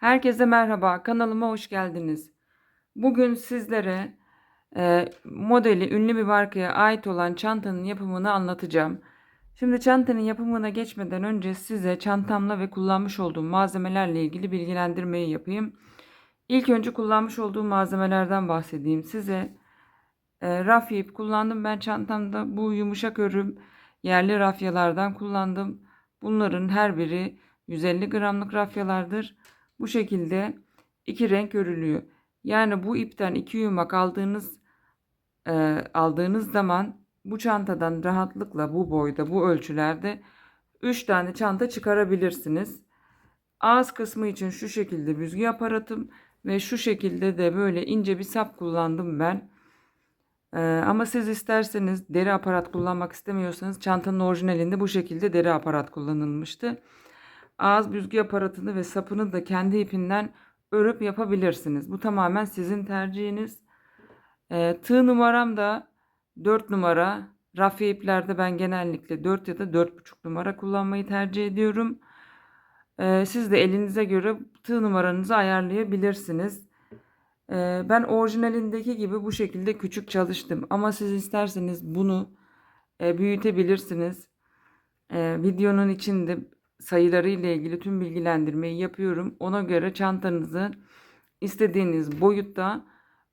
Herkese merhaba, kanalıma hoş geldiniz. Bugün sizlere e, modeli ünlü bir markaya ait olan çantanın yapımını anlatacağım. Şimdi çantanın yapımına geçmeden önce size çantamla ve kullanmış olduğum malzemelerle ilgili bilgilendirmeyi yapayım. İlk önce kullanmış olduğum malzemelerden bahsedeyim size. E, rafya kullandım ben çantamda. Bu yumuşak örüm yerli rafyalardan kullandım. Bunların her biri 150 gramlık rafyalardır. Bu şekilde iki renk örülüyor. Yani bu ipten iki yumak aldığınız e, aldığınız zaman bu çantadan rahatlıkla bu boyda bu ölçülerde 3 tane çanta çıkarabilirsiniz. Ağız kısmı için şu şekilde büzgü aparatım ve şu şekilde de böyle ince bir sap kullandım ben. Ee, ama siz isterseniz deri aparat kullanmak istemiyorsanız çantanın orijinalinde bu şekilde deri aparat kullanılmıştı. Ağız büzgü aparatını ve sapını da kendi ipinden örüp yapabilirsiniz. Bu tamamen sizin tercihiniz. Ee, tığ numaram da 4 numara. Rafya iplerde ben genellikle 4 ya da 4,5 numara kullanmayı tercih ediyorum. Ee, siz de elinize göre tığ numaranızı ayarlayabilirsiniz. Ee, ben orijinalindeki gibi bu şekilde küçük çalıştım. Ama siz isterseniz bunu e, büyütebilirsiniz. Ee, videonun içinde sayıları ile ilgili tüm bilgilendirmeyi yapıyorum. Ona göre çantanızı istediğiniz boyutta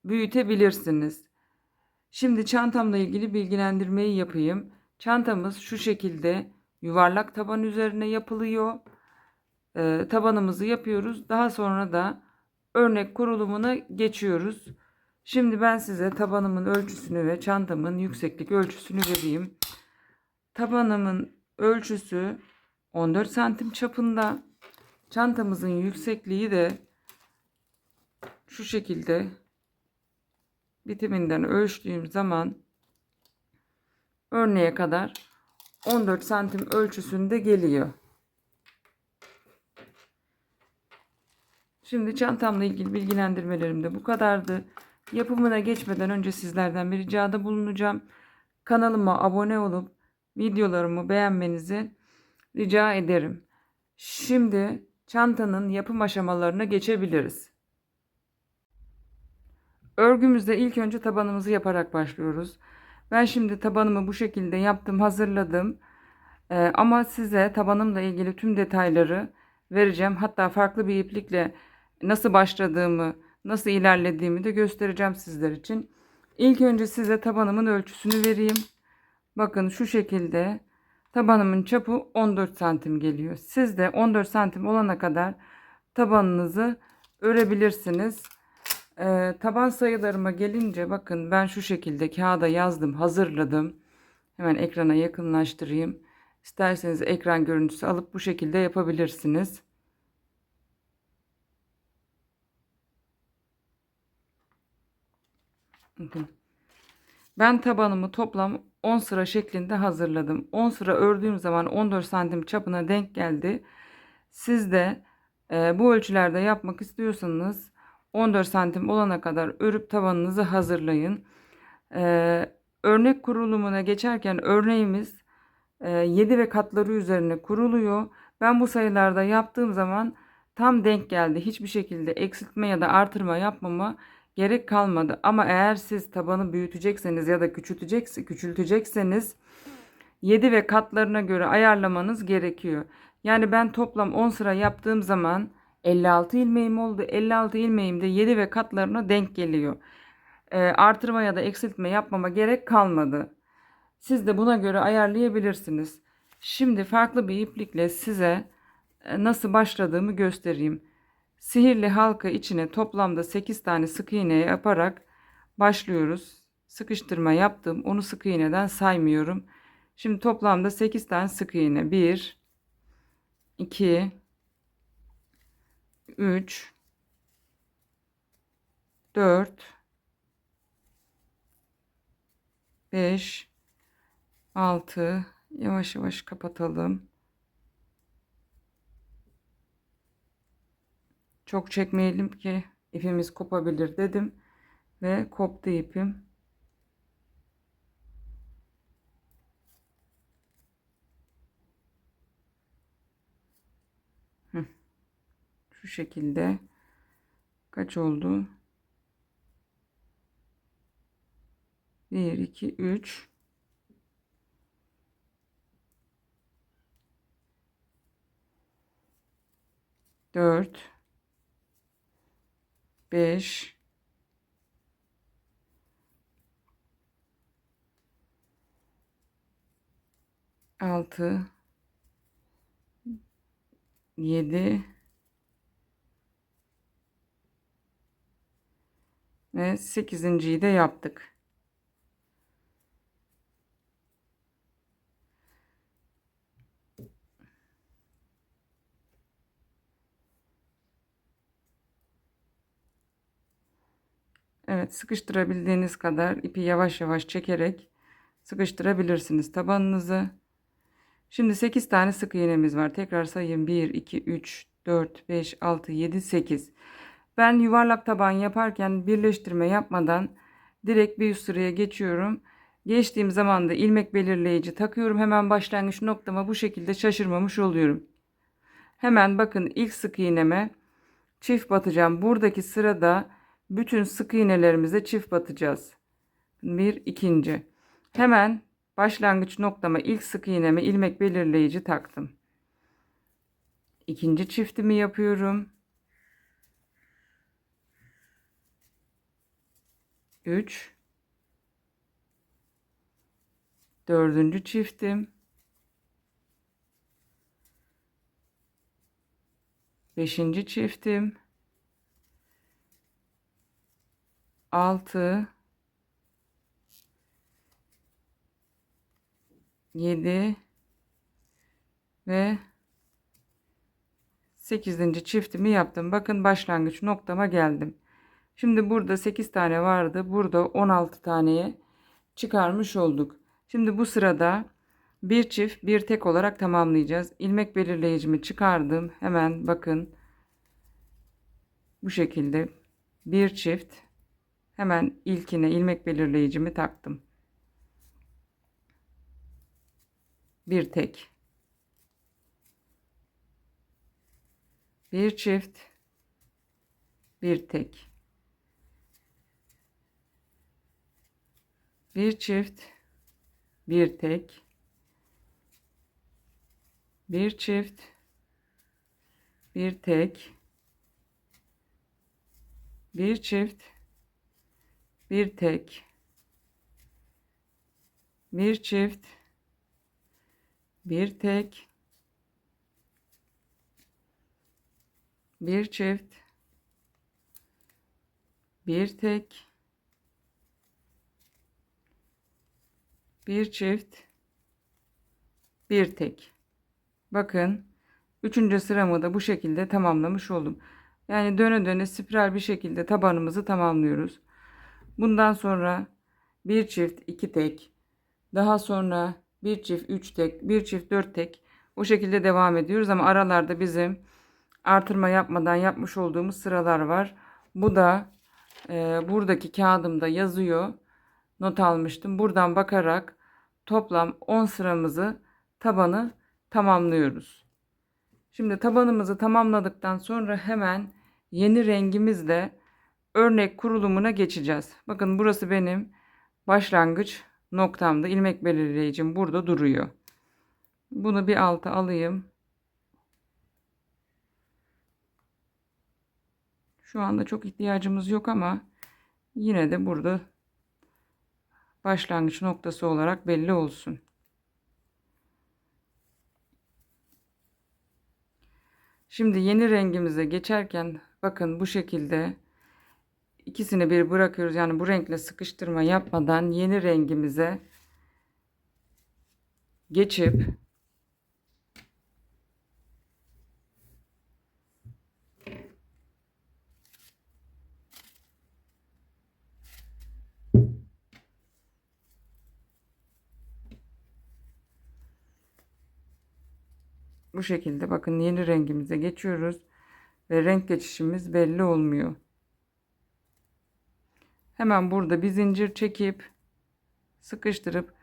büyütebilirsiniz. Şimdi çantamla ilgili bilgilendirmeyi yapayım. Çantamız şu şekilde yuvarlak taban üzerine yapılıyor. Ee, tabanımızı yapıyoruz. Daha sonra da örnek kurulumuna geçiyoruz. Şimdi ben size tabanımın ölçüsünü ve çantamın yükseklik ölçüsünü vereyim. Tabanımın ölçüsü 14 santim çapında. Çantamızın yüksekliği de şu şekilde bitiminden ölçtüğüm zaman örneğe kadar 14 santim ölçüsünde geliyor. Şimdi çantamla ilgili bilgilendirmelerim de bu kadardı. Yapımına geçmeden önce sizlerden bir ricada bulunacağım. Kanalıma abone olup videolarımı beğenmenizi rica ederim. Şimdi çantanın yapım aşamalarına geçebiliriz. Örgümüzde ilk önce tabanımızı yaparak başlıyoruz. Ben şimdi tabanımı bu şekilde yaptım, hazırladım. Ee, ama size tabanımla ilgili tüm detayları vereceğim. Hatta farklı bir iplikle nasıl başladığımı, nasıl ilerlediğimi de göstereceğim sizler için. İlk önce size tabanımın ölçüsünü vereyim. Bakın şu şekilde tabanımın çapı 14 santim geliyor. Siz de 14 santim olana kadar tabanınızı örebilirsiniz. Ee, taban sayılarıma gelince bakın ben şu şekilde kağıda yazdım, hazırladım. Hemen ekrana yakınlaştırayım. İsterseniz ekran görüntüsü alıp bu şekilde yapabilirsiniz. Ben tabanımı toplam 10 sıra şeklinde hazırladım. 10 sıra ördüğüm zaman 14 santim çapına denk geldi. Siz de e, bu ölçülerde yapmak istiyorsanız 14 santim olana kadar örüp tabanınızı hazırlayın. E, örnek kurulumuna geçerken örneğimiz e, 7 ve katları üzerine kuruluyor. Ben bu sayılarda yaptığım zaman tam denk geldi. Hiçbir şekilde eksiltme ya da artırma yapmama gerek kalmadı. Ama eğer siz tabanı büyütecekseniz ya da küçültecekse, küçültecekseniz 7 ve katlarına göre ayarlamanız gerekiyor. Yani ben toplam 10 sıra yaptığım zaman 56 ilmeğim oldu. 56 ilmeğim de 7 ve katlarına denk geliyor. E, artırma ya da eksiltme yapmama gerek kalmadı. Siz de buna göre ayarlayabilirsiniz. Şimdi farklı bir iplikle size e, nasıl başladığımı göstereyim. Sihirli halka içine toplamda 8 tane sık iğne yaparak başlıyoruz. Sıkıştırma yaptım. Onu sık iğneden saymıyorum. Şimdi toplamda 8 tane sık iğne. 1 2 3 4 5 6 yavaş yavaş kapatalım. Çok çekmeyelim ki ipimiz kopabilir dedim ve koptu ipim. Şu şekilde. Kaç oldu? 1, 2, 3. Dört. Beş. Altı. Yedi. Ve sekizinciyi de yaptık. Evet sıkıştırabildiğiniz kadar ipi yavaş yavaş çekerek sıkıştırabilirsiniz tabanınızı. Şimdi 8 tane sık iğnemiz var. Tekrar sayayım. 1, 2, 3, 4, 5, 6, 7, 8. Ben yuvarlak taban yaparken birleştirme yapmadan direkt bir üst sıraya geçiyorum. Geçtiğim zaman da ilmek belirleyici takıyorum. Hemen başlangıç noktama bu şekilde şaşırmamış oluyorum. Hemen bakın ilk sık iğneme çift batacağım. Buradaki sırada bütün sık iğnelerimize çift batacağız. Bir ikinci. Hemen başlangıç noktama ilk sık iğneme ilmek belirleyici taktım. İkinci çiftimi yapıyorum. 3 Dördüncü çiftim. Beşinci çiftim. 6 7 ve 8. çiftimi yaptım. Bakın başlangıç noktama geldim. Şimdi burada 8 tane vardı. Burada 16 taneye çıkarmış olduk. Şimdi bu sırada bir çift bir tek olarak tamamlayacağız. İlmek belirleyicimi çıkardım. Hemen bakın bu şekilde bir çift Hemen ilkine ilmek belirleyicimi taktım. Bir tek. Bir çift. Bir tek. Bir çift. Bir tek. Bir çift. Bir tek. Bir çift bir tek bir çift. Bir tek. Bir çift. Bir tek. Bir çift. Bir tek. Bakın üçüncü sıramı da bu şekilde tamamlamış oldum. Yani döne döne spiral bir şekilde tabanımızı tamamlıyoruz Bundan sonra bir çift iki tek, daha sonra bir çift üç tek, bir çift dört tek o şekilde devam ediyoruz ama aralarda bizim artırma yapmadan yapmış olduğumuz sıralar var. Bu da e, buradaki kağıdımda yazıyor. Not almıştım. Buradan bakarak toplam 10 sıramızı tabanı tamamlıyoruz. Şimdi tabanımızı tamamladıktan sonra hemen yeni rengimizle örnek kurulumuna geçeceğiz. Bakın burası benim başlangıç noktamda ilmek belirleyicim burada duruyor. Bunu bir alta alayım. Şu anda çok ihtiyacımız yok ama yine de burada başlangıç noktası olarak belli olsun. Şimdi yeni rengimize geçerken bakın bu şekilde ikisini bir bırakıyoruz. Yani bu renkle sıkıştırma yapmadan yeni rengimize geçip bu şekilde bakın yeni rengimize geçiyoruz ve renk geçişimiz belli olmuyor. Hemen burada bir zincir çekip sıkıştırıp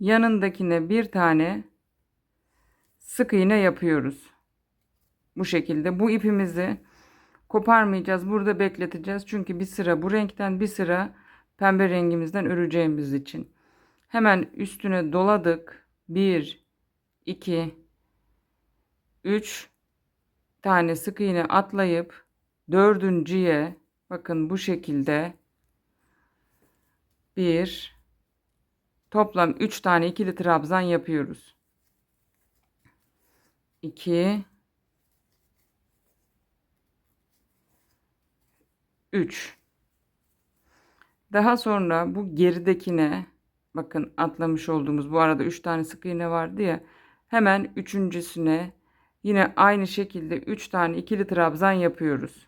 yanındakine bir tane sık iğne yapıyoruz. Bu şekilde bu ipimizi Koparmayacağız. Burada bekleteceğiz. Çünkü bir sıra bu renkten bir sıra pembe rengimizden öreceğimiz için. Hemen üstüne doladık. 1 2 3 tane sık iğne atlayıp dördüncüye bakın bu şekilde bir toplam 3 tane ikili trabzan yapıyoruz. 2 3 Daha sonra bu geridekine bakın atlamış olduğumuz bu arada 3 tane sık iğne vardı ya hemen üçüncüsüne yine aynı şekilde 3 tane ikili trabzan yapıyoruz.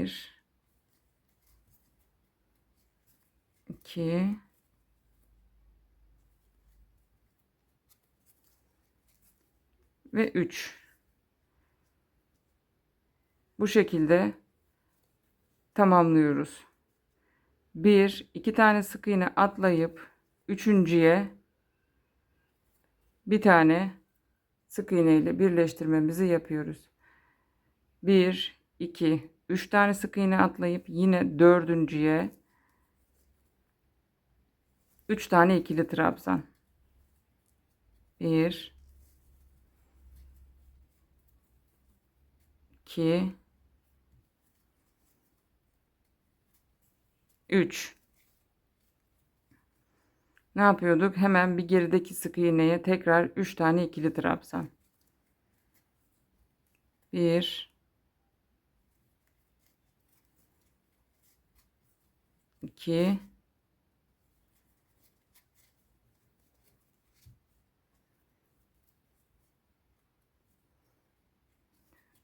Bir, iki, ve 3. Bu şekilde tamamlıyoruz. 1 2 tane sık iğne atlayıp üçüncüye bir tane sık iğne ile birleştirmemizi yapıyoruz. 1 2 3 tane sık iğne atlayıp yine dördüncüye 3 tane ikili trabzan. 1 2 3 Ne yapıyorduk? Hemen bir gerideki sık iğneye tekrar 3 tane ikili trabzan. 1 2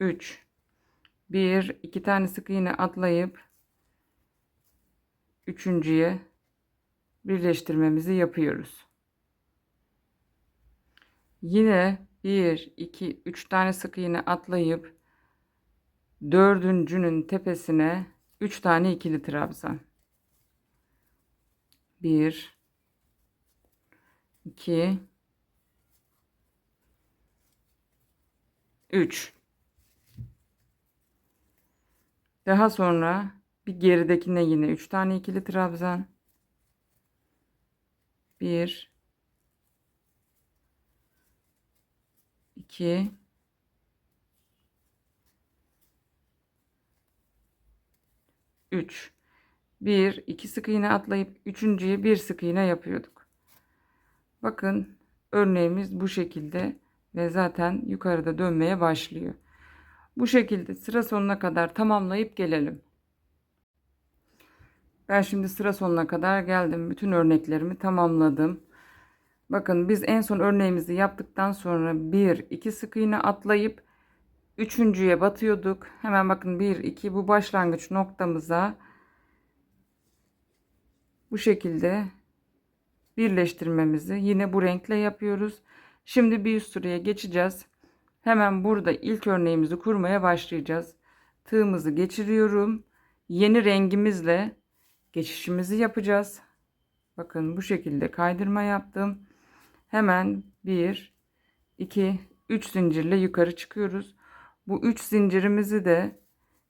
3 bir iki tane sık iğne atlayıp üçüncüye birleştirmemizi yapıyoruz. Yine bir iki üç tane sık iğne atlayıp dördüncünün tepesine üç tane ikili trabzan. Bir, iki, üç. Daha sonra bir geridekine yine 3 tane ikili trabzan. 1 2 3 1 2 sık iğne atlayıp üçüncüye bir sık iğne yapıyorduk. Bakın örneğimiz bu şekilde ve zaten yukarıda dönmeye başlıyor. Bu şekilde sıra sonuna kadar tamamlayıp gelelim. Ben şimdi sıra sonuna kadar geldim. Bütün örneklerimi tamamladım. Bakın biz en son örneğimizi yaptıktan sonra 1 2 sık iğne atlayıp üçüncüye batıyorduk. Hemen bakın 1 2 bu başlangıç noktamıza bu şekilde birleştirmemizi yine bu renkle yapıyoruz. Şimdi bir üst sıraya geçeceğiz. Hemen burada ilk örneğimizi kurmaya başlayacağız. Tığımızı geçiriyorum. Yeni rengimizle geçişimizi yapacağız. Bakın bu şekilde kaydırma yaptım. Hemen 1 2 3 zincirle yukarı çıkıyoruz. Bu 3 zincirimizi de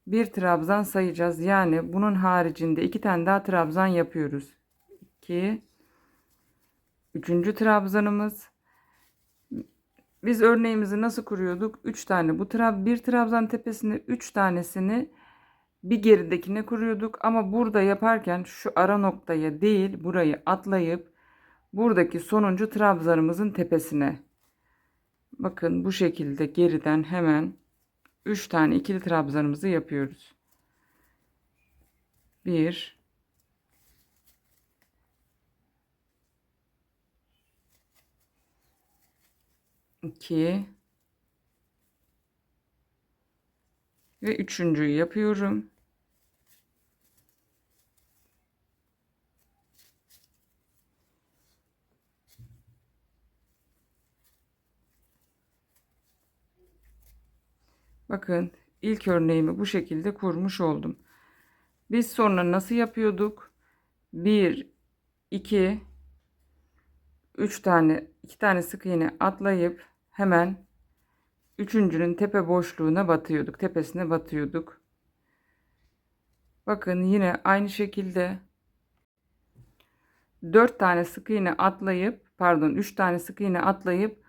bir trabzan sayacağız. Yani bunun haricinde iki tane daha trabzan yapıyoruz. 2 Üçüncü trabzanımız biz örneğimizi nasıl kuruyorduk? 3 tane bu trab bir trabzan tepesine 3 tanesini bir geridekine kuruyorduk ama burada yaparken şu ara noktaya değil burayı atlayıp buradaki sonuncu trabzanımızın tepesine bakın bu şekilde geriden hemen 3 tane ikili trabzanımızı yapıyoruz. 1 2 ve üçüncüyü yapıyorum. Bakın ilk örneğimi bu şekilde kurmuş oldum. Biz sonra nasıl yapıyorduk? 1 2 3 tane 2 tane sık iğne atlayıp hemen üçüncünün tepe boşluğuna batıyorduk. Tepesine batıyorduk. Bakın yine aynı şekilde 4 tane sık iğne atlayıp pardon 3 tane sık iğne atlayıp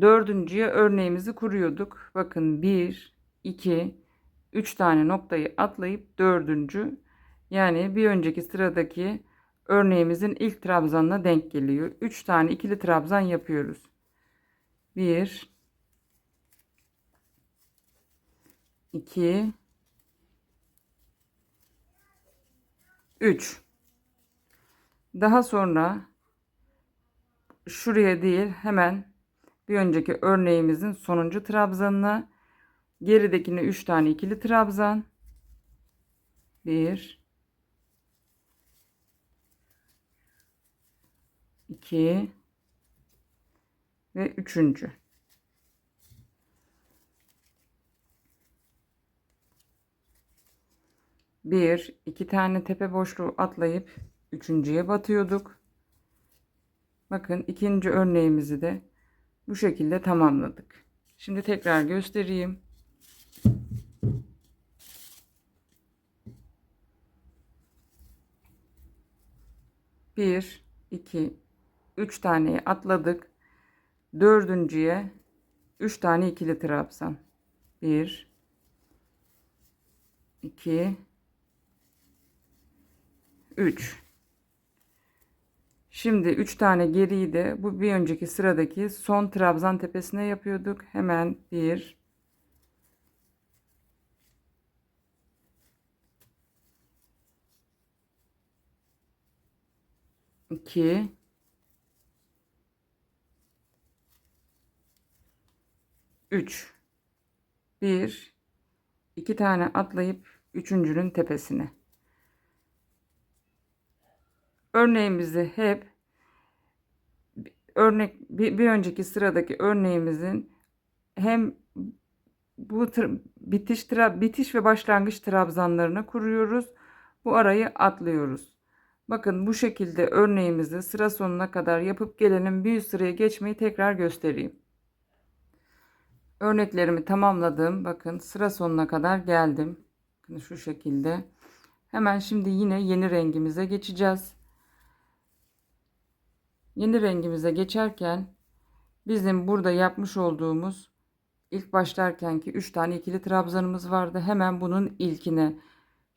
dördüncüye örneğimizi kuruyorduk. Bakın 1 2 3 tane noktayı atlayıp dördüncü yani bir önceki sıradaki örneğimizin ilk trabzanına denk geliyor. 3 tane ikili trabzan yapıyoruz. 1 2 3 Daha sonra şuraya değil hemen bir önceki örneğimizin sonuncu trabzanına geridekine 3 tane ikili trabzan 1 2 ve üçüncü. Bir, iki tane tepe boşluğu atlayıp üçüncüye batıyorduk. Bakın ikinci örneğimizi de bu şekilde tamamladık. Şimdi tekrar göstereyim. Bir, iki, üç taneyi atladık. Dördüncüye üç tane ikili trabzan. Bir, iki, üç. Şimdi üç tane geriyi de bu bir önceki sıradaki son trabzan tepesine yapıyorduk. Hemen bir, 2 3 1 2 tane atlayıp üçüncünün tepesine. Örneğimizi hep örnek bir, bir önceki sıradaki örneğimizin hem bu bitiş tra bitiş ve başlangıç trabzanlarını kuruyoruz. Bu arayı atlıyoruz. Bakın bu şekilde örneğimizi sıra sonuna kadar yapıp gelelim. Bir üst sıraya geçmeyi tekrar göstereyim. Örneklerimi tamamladım. Bakın sıra sonuna kadar geldim. Bakın şu şekilde. Hemen şimdi yine yeni rengimize geçeceğiz. Yeni rengimize geçerken bizim burada yapmış olduğumuz ilk başlarkenki 3 tane ikili trabzanımız vardı. Hemen bunun ilkine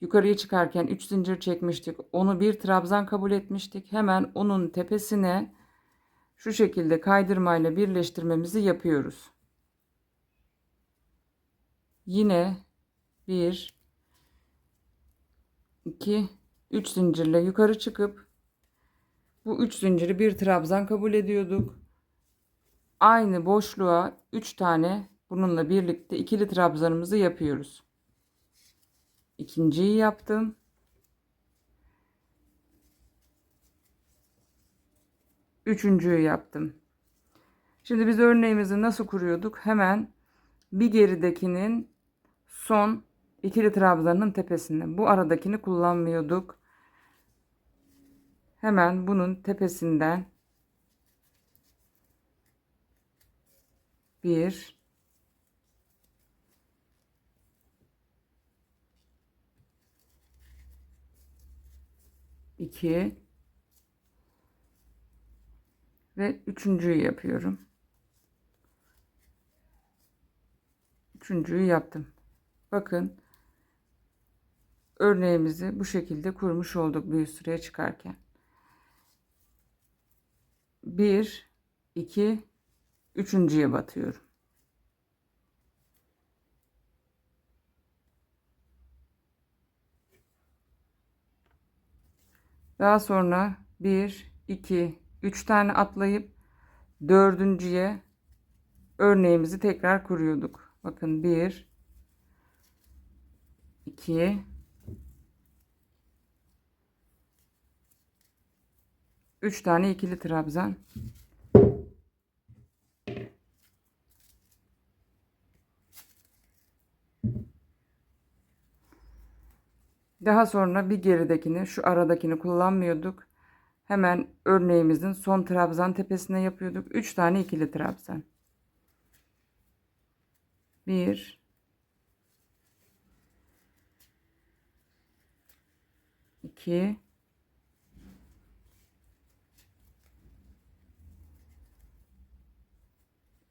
Yukarıya çıkarken 3 zincir çekmiştik. Onu bir trabzan kabul etmiştik. Hemen onun tepesine şu şekilde kaydırmayla birleştirmemizi yapıyoruz. Yine 1 2 3 zincirle yukarı çıkıp bu 3 zinciri bir trabzan kabul ediyorduk. Aynı boşluğa 3 tane bununla birlikte ikili trabzanımızı yapıyoruz ikinciyi yaptım. Üçüncüyü yaptım. Şimdi biz örneğimizi nasıl kuruyorduk? Hemen bir geridekinin son ikili trabzanın tepesinde. Bu aradakini kullanmıyorduk. Hemen bunun tepesinden bir 2 ve üçüncüyü yapıyorum. Üçüncüyü yaptım. Bakın örneğimizi bu şekilde kurmuş olduk bir süreye çıkarken. 1 2 üçüncüye batıyorum. Daha sonra 1, 2, 3 tane atlayıp dördüncüye örneğimizi tekrar kuruyorduk. Bakın 1, 2, 3 tane ikili trabzan. Daha sonra bir geridekini, şu aradakini kullanmıyorduk. Hemen örneğimizin son trabzan tepesine yapıyorduk. 3 tane ikili trabzan. 1 2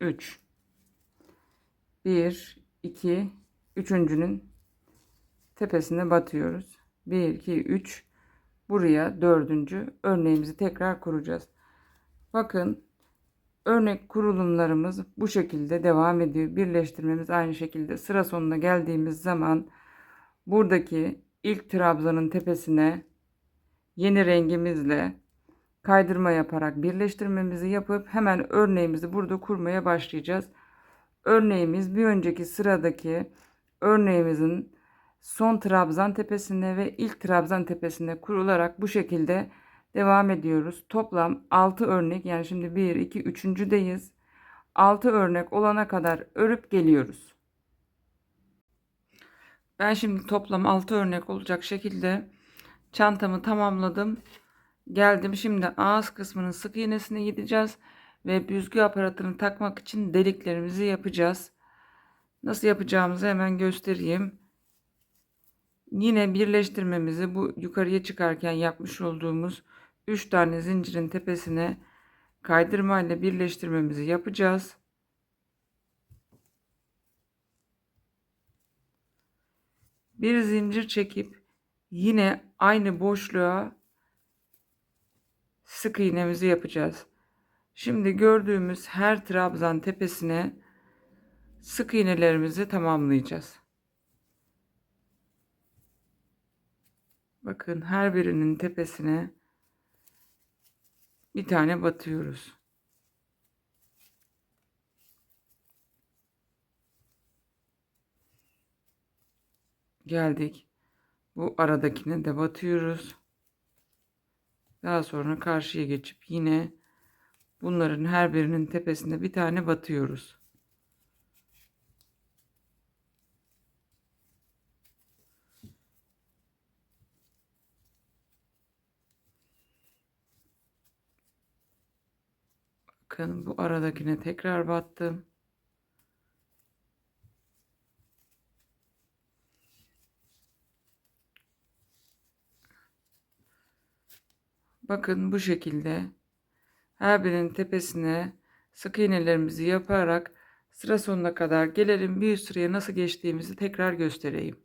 3 1 2 üçüncünün tepesine batıyoruz. 1 2 3 buraya dördüncü örneğimizi tekrar kuracağız. Bakın örnek kurulumlarımız bu şekilde devam ediyor. Birleştirmemiz aynı şekilde sıra sonuna geldiğimiz zaman buradaki ilk trabzanın tepesine yeni rengimizle kaydırma yaparak birleştirmemizi yapıp hemen örneğimizi burada kurmaya başlayacağız. Örneğimiz bir önceki sıradaki örneğimizin son trabzan tepesine ve ilk trabzan tepesine kurularak bu şekilde devam ediyoruz. Toplam 6 örnek yani şimdi 1 2 3.deyiz. 6 örnek olana kadar örüp geliyoruz. Ben şimdi toplam 6 örnek olacak şekilde çantamı tamamladım. Geldim şimdi ağız kısmının sık iğnesine gideceğiz ve büzgü aparatını takmak için deliklerimizi yapacağız. Nasıl yapacağımızı hemen göstereyim. Yine birleştirmemizi bu yukarıya çıkarken yapmış olduğumuz 3 tane zincirin tepesine kaydırma ile birleştirmemizi yapacağız. Bir zincir çekip yine aynı boşluğa sık iğnemizi yapacağız. Şimdi gördüğümüz her trabzan tepesine sık iğnelerimizi tamamlayacağız. Bakın her birinin tepesine bir tane batıyoruz. Geldik. Bu aradakine de batıyoruz. Daha sonra karşıya geçip yine bunların her birinin tepesine bir tane batıyoruz. Bakın bu aradakine tekrar battım. Bakın bu şekilde her birinin tepesine sık iğnelerimizi yaparak sıra sonuna kadar gelelim. Bir üst sıraya nasıl geçtiğimizi tekrar göstereyim.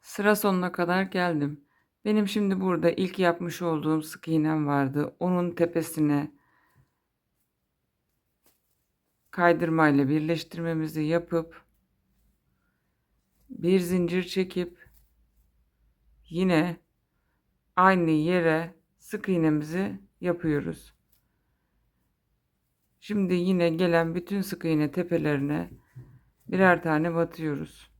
Sıra sonuna kadar geldim. Benim şimdi burada ilk yapmış olduğum sık iğnem vardı. Onun tepesine kaydırmayla birleştirmemizi yapıp bir zincir çekip yine aynı yere sık iğnemizi yapıyoruz. Şimdi yine gelen bütün sık iğne tepelerine birer tane batıyoruz.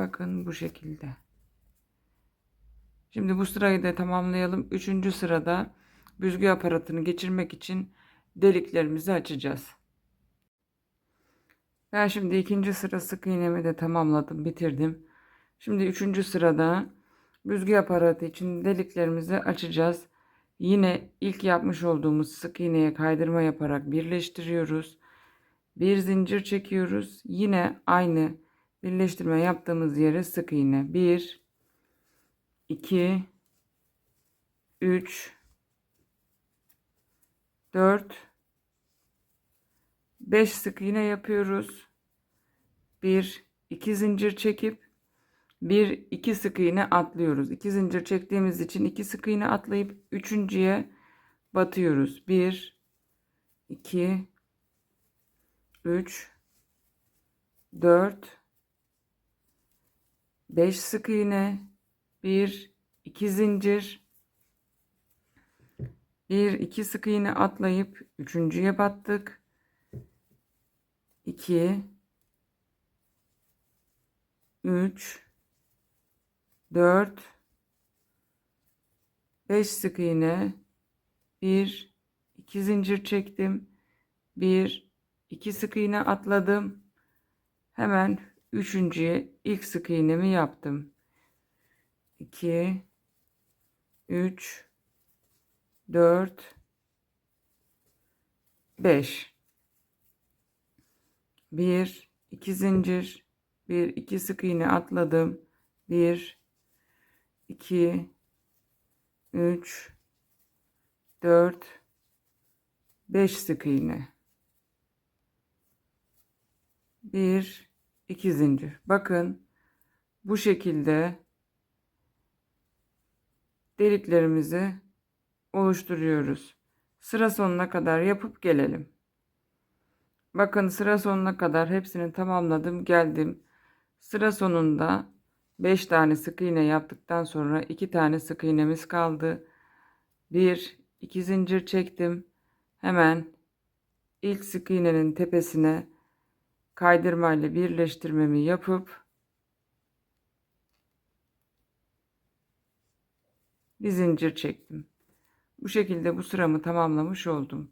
Bakın bu şekilde. Şimdi bu sırayı da tamamlayalım. Üçüncü sırada büzgü aparatını geçirmek için deliklerimizi açacağız. Ben şimdi ikinci sıra sık iğnemi de tamamladım, bitirdim. Şimdi üçüncü sırada büzgü aparatı için deliklerimizi açacağız. Yine ilk yapmış olduğumuz sık iğneye kaydırma yaparak birleştiriyoruz. Bir zincir çekiyoruz. Yine aynı birleştirme yaptığımız yere sık iğne. 1 2 3 4 5 sık iğne yapıyoruz. 1 2 zincir çekip 1 2 sık iğne atlıyoruz. 2 zincir çektiğimiz için 2 sık iğne atlayıp üçüncüye batıyoruz. 1 2 3 4 5 sık iğne 1 2 zincir 1 2 sık iğne atlayıp üçüncüye battık 2 3 4 5 sık iğne 1 2 zincir çektim. 1 2 sık iğne atladım. Hemen üçüncüye ilk sık iğnemi yaptım. 2 3 4 5 1 2 zincir 1 2 sık iğne atladım. 1 2 3 4 5 sık iğne. 1 2 zincir. Bakın bu şekilde deliklerimizi oluşturuyoruz. Sıra sonuna kadar yapıp gelelim. Bakın sıra sonuna kadar hepsini tamamladım, geldim. Sıra sonunda 5 tane sık iğne yaptıktan sonra 2 tane sık iğnemiz kaldı. 1 2 zincir çektim. Hemen ilk sık iğnenin tepesine kaydırma ile birleştirmemi yapıp bir zincir çektim. Bu şekilde bu sıramı tamamlamış oldum.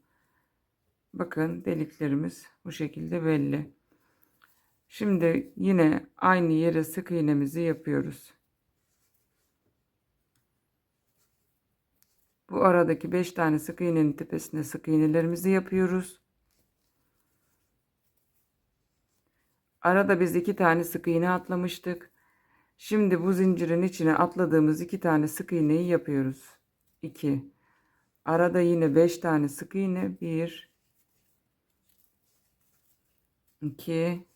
Bakın deliklerimiz bu şekilde belli. Şimdi yine aynı yere sık iğnemizi yapıyoruz. Bu aradaki 5 tane sık iğnenin tepesine sık iğnelerimizi yapıyoruz. Arada biz 2 tane sık iğne atlamıştık. Şimdi bu zincirin içine atladığımız 2 tane sık iğneyi yapıyoruz. 2 Arada yine 5 tane sık iğne. 1 2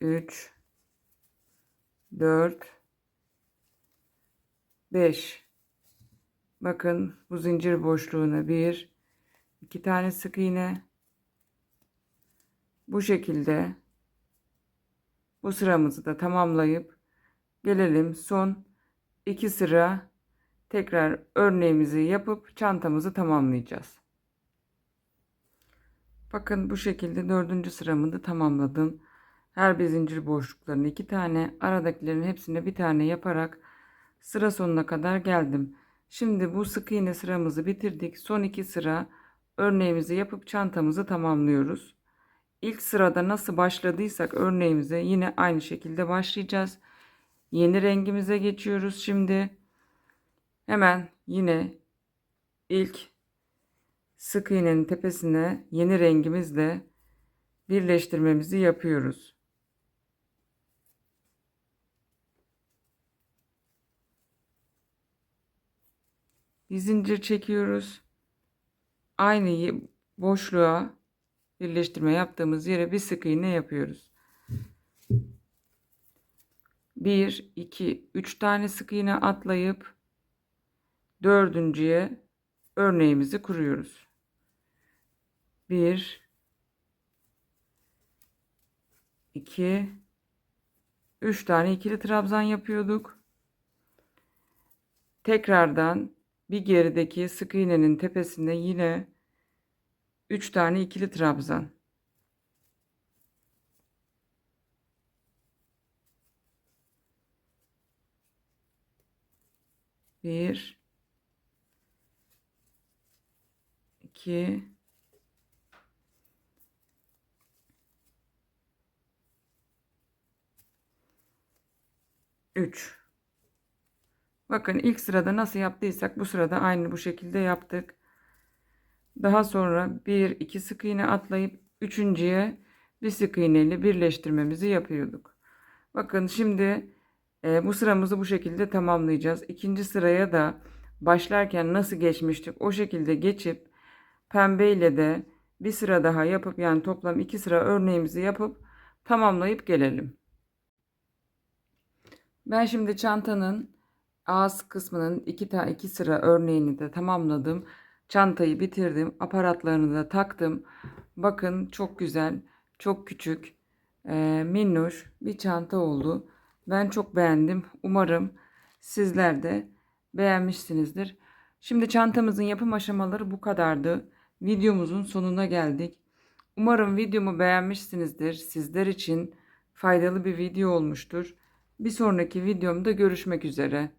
3 4 5 Bakın bu zincir boşluğuna 1 2 tane sık iğne. Bu şekilde bu sıramızı da tamamlayıp gelelim son 2 sıra tekrar örneğimizi yapıp çantamızı tamamlayacağız. Bakın bu şekilde dördüncü sıramı da tamamladım. Her bir zincir boşluklarını iki tane aradakilerin hepsine bir tane yaparak sıra sonuna kadar geldim. Şimdi bu sık iğne sıramızı bitirdik. Son iki sıra örneğimizi yapıp çantamızı tamamlıyoruz. İlk sırada nasıl başladıysak örneğimize yine aynı şekilde başlayacağız. Yeni rengimize geçiyoruz şimdi. Hemen yine ilk sık iğnenin tepesine yeni rengimizle birleştirmemizi yapıyoruz. Bir zincir çekiyoruz. Aynı boşluğa birleştirme yaptığımız yere bir sık iğne yapıyoruz. 1 2 3 tane sık iğne atlayıp dördüncüye örneğimizi kuruyoruz. 1 2 3 tane ikili trabzan yapıyorduk. Tekrardan bir gerideki sık iğnenin tepesinde yine 3 tane ikili trabzan. Bir, 2 3 Bakın ilk sırada nasıl yaptıysak bu sırada aynı bu şekilde yaptık. Daha sonra 1 2 sık iğne atlayıp üçüncüye bir sık iğne ile birleştirmemizi yapıyorduk. Bakın şimdi e, bu sıramızı bu şekilde tamamlayacağız. İkinci sıraya da başlarken nasıl geçmiştik o şekilde geçip pembe ile de bir sıra daha yapıp yani toplam iki sıra örneğimizi yapıp tamamlayıp gelelim. Ben şimdi çantanın ağız kısmının iki tane iki sıra örneğini de tamamladım. Çantayı bitirdim. Aparatlarını da taktım. Bakın çok güzel, çok küçük, e, minnoş bir çanta oldu. Ben çok beğendim. Umarım sizler de beğenmişsinizdir. Şimdi çantamızın yapım aşamaları bu kadardı videomuzun sonuna geldik. Umarım videomu beğenmişsinizdir. Sizler için faydalı bir video olmuştur. Bir sonraki videomda görüşmek üzere.